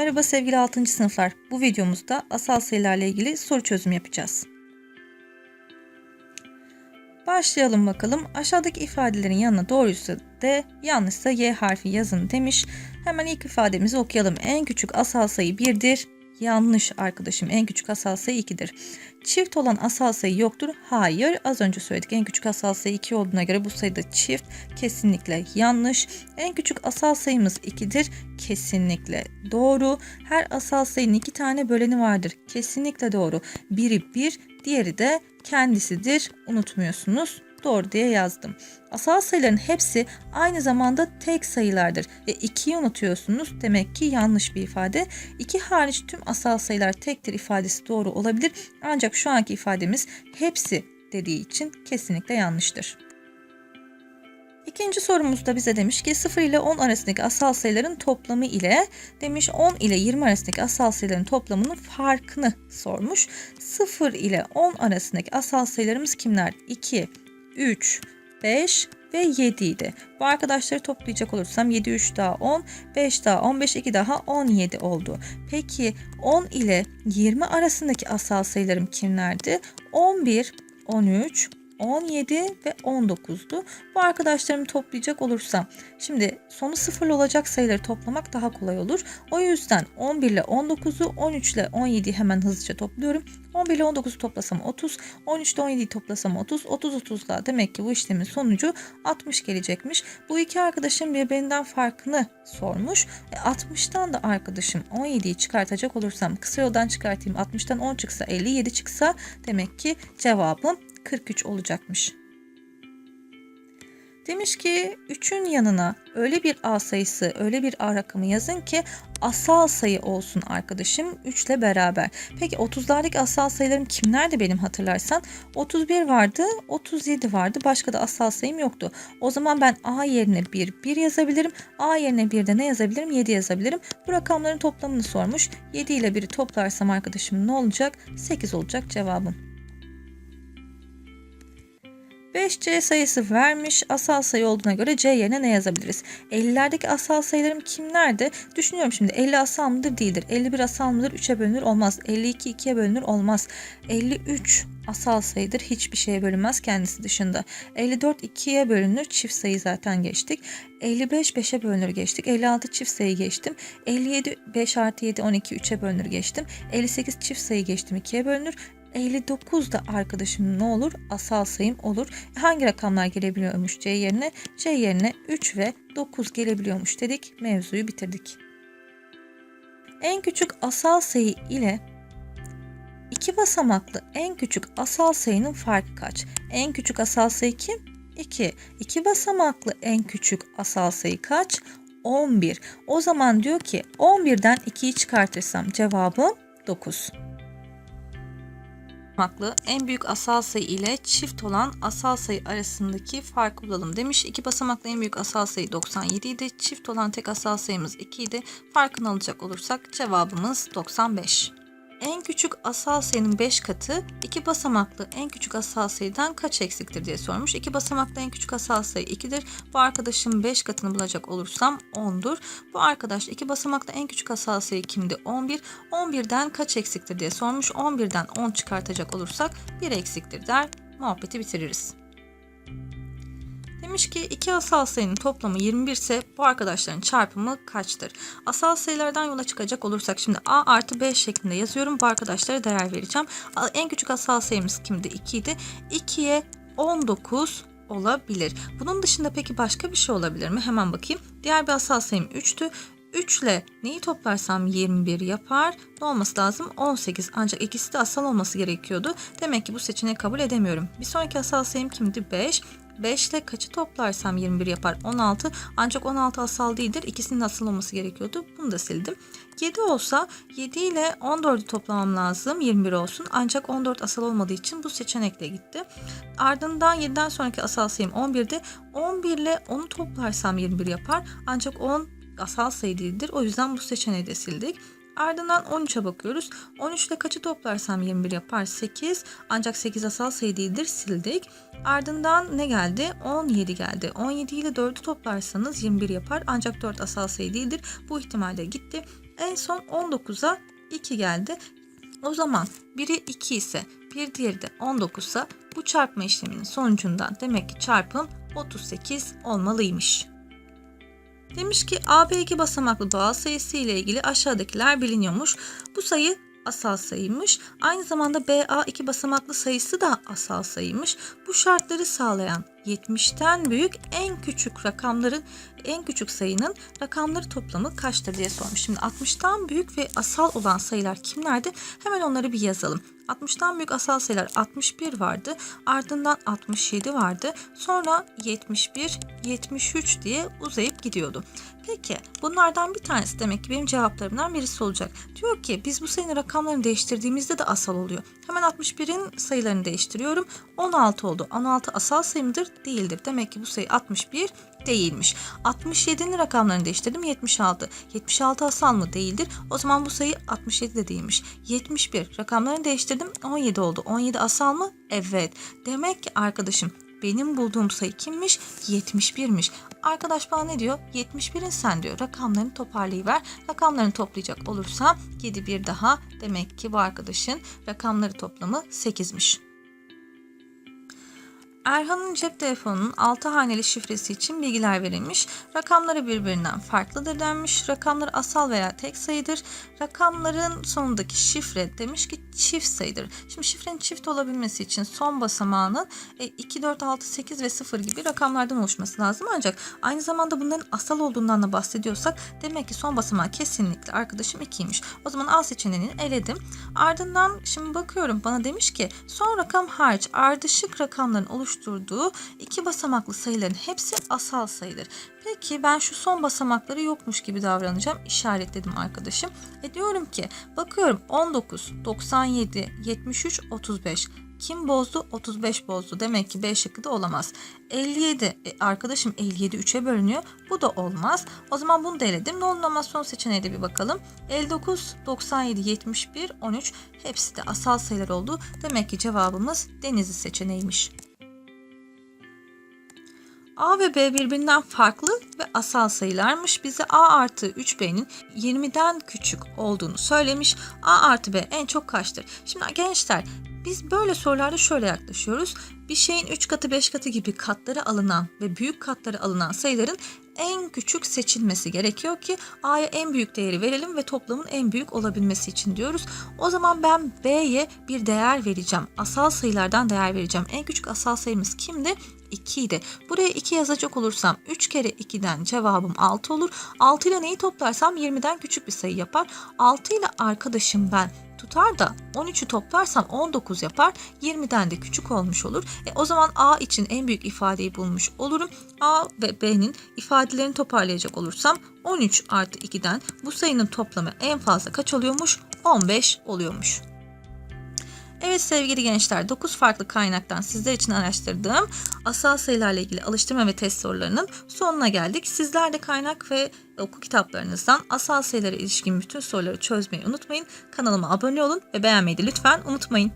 Merhaba sevgili 6. sınıflar. Bu videomuzda asal sayılarla ilgili soru çözüm yapacağız. Başlayalım bakalım. Aşağıdaki ifadelerin yanına doğruysa D, yanlışsa Y harfi yazın demiş. Hemen ilk ifademizi okuyalım. En küçük asal sayı 1'dir. Yanlış arkadaşım. En küçük asal sayı 2'dir. Çift olan asal sayı yoktur. Hayır. Az önce söyledik. En küçük asal sayı 2 olduğuna göre bu sayıda çift. Kesinlikle yanlış. En küçük asal sayımız 2'dir. Kesinlikle doğru. Her asal sayının iki tane böleni vardır. Kesinlikle doğru. Biri 1, diğeri de kendisidir. Unutmuyorsunuz. Doğru diye yazdım. Asal sayıların hepsi aynı zamanda tek sayılardır. Ve 2'yi unutuyorsunuz. Demek ki yanlış bir ifade. 2 hariç tüm asal sayılar tektir ifadesi doğru olabilir. Ancak şu anki ifademiz hepsi dediği için kesinlikle yanlıştır. İkinci sorumuzda bize demiş ki 0 ile 10 arasındaki asal sayıların toplamı ile demiş 10 ile 20 arasındaki asal sayıların toplamının farkını sormuş. 0 ile 10 arasındaki asal sayılarımız kimler? 2, 3, 5 ve 7 idi. Bu arkadaşları toplayacak olursam 7, 3 daha 10, 5 daha 15, 2 daha 17 oldu. Peki 10 ile 20 arasındaki asal sayılarım kimlerdi? 11, 13, 17 ve 19'du. Bu arkadaşlarımı toplayacak olursam şimdi sonu sıfırlı olacak sayıları toplamak daha kolay olur. O yüzden 11 ile 19'u 13 ile 17'yi hemen hızlıca topluyorum. 11 ile 19'u toplasam 30, 13 ile 17'yi toplasam 30, 30 30 daha demek ki bu işlemin sonucu 60 gelecekmiş. Bu iki arkadaşım birbirinden farkını sormuş. E, 60'tan da arkadaşım 17'yi çıkartacak olursam kısa yoldan çıkartayım 60'tan 10 çıksa 57 çıksa demek ki cevabım 43 olacakmış. Demiş ki 3'ün yanına öyle bir A sayısı, öyle bir A rakamı yazın ki asal sayı olsun arkadaşım 3 ile beraber. Peki 30'lardaki asal sayılarım kimlerdi benim hatırlarsan? 31 vardı, 37 vardı. Başka da asal sayım yoktu. O zaman ben A yerine 1, 1 yazabilirim. A yerine 1 de ne yazabilirim? 7 yazabilirim. Bu rakamların toplamını sormuş. 7 ile 1'i toplarsam arkadaşım ne olacak? 8 olacak cevabım. 5C sayısı vermiş. Asal sayı olduğuna göre C yerine ne yazabiliriz? 50'lerdeki asal sayılarım kimlerdi? Düşünüyorum şimdi 50 asal mıdır değildir. 51 asal mıdır? 3'e bölünür olmaz. 52 2'ye bölünür olmaz. 53 asal sayıdır. Hiçbir şeye bölünmez kendisi dışında. 54 2'ye bölünür. Çift sayı zaten geçtik. 55 5'e bölünür geçtik. 56 çift sayı geçtim. 57 5 artı 7 12 3'e bölünür geçtim. 58 çift sayı geçtim 2'ye bölünür. 59 da arkadaşım ne olur? Asal sayım olur. Hangi rakamlar gelebiliyormuş C yerine? C yerine 3 ve 9 gelebiliyormuş dedik. Mevzuyu bitirdik. En küçük asal sayı ile iki basamaklı en küçük asal sayının farkı kaç? En küçük asal sayı kim? 2. İki basamaklı en küçük asal sayı kaç? 11. O zaman diyor ki 11'den 2'yi çıkartırsam cevabım 9 basamaklı en büyük asal sayı ile çift olan asal sayı arasındaki farkı bulalım demiş. İki basamaklı en büyük asal sayı 97 idi. Çift olan tek asal sayımız 2 idi. Farkını alacak olursak cevabımız 95. En küçük asal sayının 5 katı iki basamaklı en küçük asal sayıdan kaç eksiktir diye sormuş. İki basamaklı en küçük asal sayı 2'dir. Bu arkadaşın 5 katını bulacak olursam 10'dur. Bu arkadaş iki basamaklı en küçük asal sayı kimdi? 11. 11'den kaç eksiktir diye sormuş. 11'den 10 çıkartacak olursak 1 eksiktir der. Muhabbeti bitiririz. Demiş ki iki asal sayının toplamı 21 ise bu arkadaşların çarpımı kaçtır? Asal sayılardan yola çıkacak olursak şimdi a artı b şeklinde yazıyorum. Bu arkadaşlara değer vereceğim. En küçük asal sayımız kimdi? 2 idi. 2'ye 19 olabilir. Bunun dışında peki başka bir şey olabilir mi? Hemen bakayım. Diğer bir asal sayım 3'tü. 3 ile neyi toplarsam 21 yapar. Ne olması lazım? 18. Ancak ikisi de asal olması gerekiyordu. Demek ki bu seçeneği kabul edemiyorum. Bir sonraki asal sayım kimdi? 5. 5 ile kaçı toplarsam 21 yapar? 16. Ancak 16 asal değildir. İkisinin asal olması gerekiyordu. Bunu da sildim. 7 olsa 7 ile 14'ü toplamam lazım. 21 olsun. Ancak 14 asal olmadığı için bu seçenekle gitti. Ardından 7'den sonraki asal sayım 11'di. 11 ile 10'u toplarsam 21 yapar. Ancak 10 asal sayı değildir. O yüzden bu seçeneği de sildik. Ardından 13'e bakıyoruz. 13 ile kaçı toplarsam 21 yapar? 8. Ancak 8 asal sayı değildir. Sildik. Ardından ne geldi? 17 geldi. 17 ile 4'ü toplarsanız 21 yapar. Ancak 4 asal sayı değildir. Bu ihtimalle gitti. En son 19'a 2 geldi. O zaman biri 2 ise bir diğeri de 19 ise bu çarpma işleminin sonucundan demek ki çarpım 38 olmalıymış. Demiş ki AB iki basamaklı doğal sayısı ile ilgili aşağıdakiler biliniyormuş. Bu sayı asal sayıymış. Aynı zamanda BA iki basamaklı sayısı da asal sayıymış. Bu şartları sağlayan 70'ten büyük en küçük rakamların en küçük sayının rakamları toplamı kaçtır diye sormuş. Şimdi 60'tan büyük ve asal olan sayılar kimlerdi? Hemen onları bir yazalım. 60'tan büyük asal sayılar 61 vardı. Ardından 67 vardı. Sonra 71, 73 diye uzayıp gidiyordu. Peki bunlardan bir tanesi demek ki benim cevaplarımdan birisi olacak. Diyor ki biz bu sayının rakamlarını değiştirdiğimizde de asal oluyor. Hemen 61'in sayılarını değiştiriyorum. 16 oldu. 16 asal sayı mıdır? Değildir. Demek ki bu sayı 61 değilmiş. 67'nin rakamlarını değiştirdim. 76. 76 asal mı? Değildir. O zaman bu sayı 67 de değilmiş. 71 rakamlarını değiştirdim. 17 oldu. 17 asal mı? Evet. Demek ki arkadaşım benim bulduğum sayı kimmiş? 71'miş. Arkadaş bana ne diyor? 71'in sen diyor. Rakamlarını toparlayıver. Rakamlarını toplayacak olursam 7 bir daha. Demek ki bu arkadaşın rakamları toplamı 8'miş. Erhan'ın cep telefonunun 6 haneli şifresi için bilgiler verilmiş. Rakamları birbirinden farklıdır denmiş. Rakamları asal veya tek sayıdır. Rakamların sonundaki şifre demiş ki çift sayıdır. Şimdi şifrenin çift olabilmesi için son basamağının e, 2, 4, 6, 8 ve 0 gibi rakamlardan oluşması lazım. Ancak aynı zamanda bunların asal olduğundan da bahsediyorsak demek ki son basamağı kesinlikle arkadaşım 2'ymiş. O zaman A seçeneğini eledim. Ardından şimdi bakıyorum bana demiş ki son rakam hariç ardışık rakamların oluşturduğu iki basamaklı sayıların hepsi asal sayıdır. Peki ben şu son basamakları yokmuş gibi davranacağım. İşaretledim arkadaşım. E diyorum ki bakıyorum 19, 97, 73, 35. Kim bozdu? 35 bozdu. Demek ki B şıkkı da olamaz. 57. E, arkadaşım 57 3'e bölünüyor. Bu da olmaz. O zaman bunu da eledim. Ne olur olmaz son seçeneğe de bir bakalım. 59, 97, 71, 13. Hepsi de asal sayılar oldu. Demek ki cevabımız Denizli seçeneğiymiş. A ve B birbirinden farklı ve asal sayılarmış. Bize A artı 3B'nin 20'den küçük olduğunu söylemiş. A artı B en çok kaçtır? Şimdi gençler biz böyle sorularda şöyle yaklaşıyoruz. Bir şeyin 3 katı 5 katı gibi katları alınan ve büyük katları alınan sayıların en küçük seçilmesi gerekiyor ki A'ya en büyük değeri verelim ve toplamın en büyük olabilmesi için diyoruz. O zaman ben B'ye bir değer vereceğim. Asal sayılardan değer vereceğim. En küçük asal sayımız kimdi? 2 idi. Buraya 2 yazacak olursam 3 kere 2'den cevabım 6 olur. 6 ile neyi toplarsam 20'den küçük bir sayı yapar. 6 ile arkadaşım ben tutar da 13'ü toplarsam 19 yapar. 20'den de küçük olmuş olur. E, o zaman A için en büyük ifadeyi bulmuş olurum. A ve B'nin ifadelerini toparlayacak olursam 13 artı 2'den bu sayının toplamı en fazla kaç oluyormuş? 15 oluyormuş. Evet sevgili gençler 9 farklı kaynaktan sizler için araştırdığım asal sayılarla ilgili alıştırma ve test sorularının sonuna geldik. Sizler de kaynak ve okul kitaplarınızdan asal sayılara ilişkin bütün soruları çözmeyi unutmayın. Kanalıma abone olun ve beğenmeyi de lütfen unutmayın.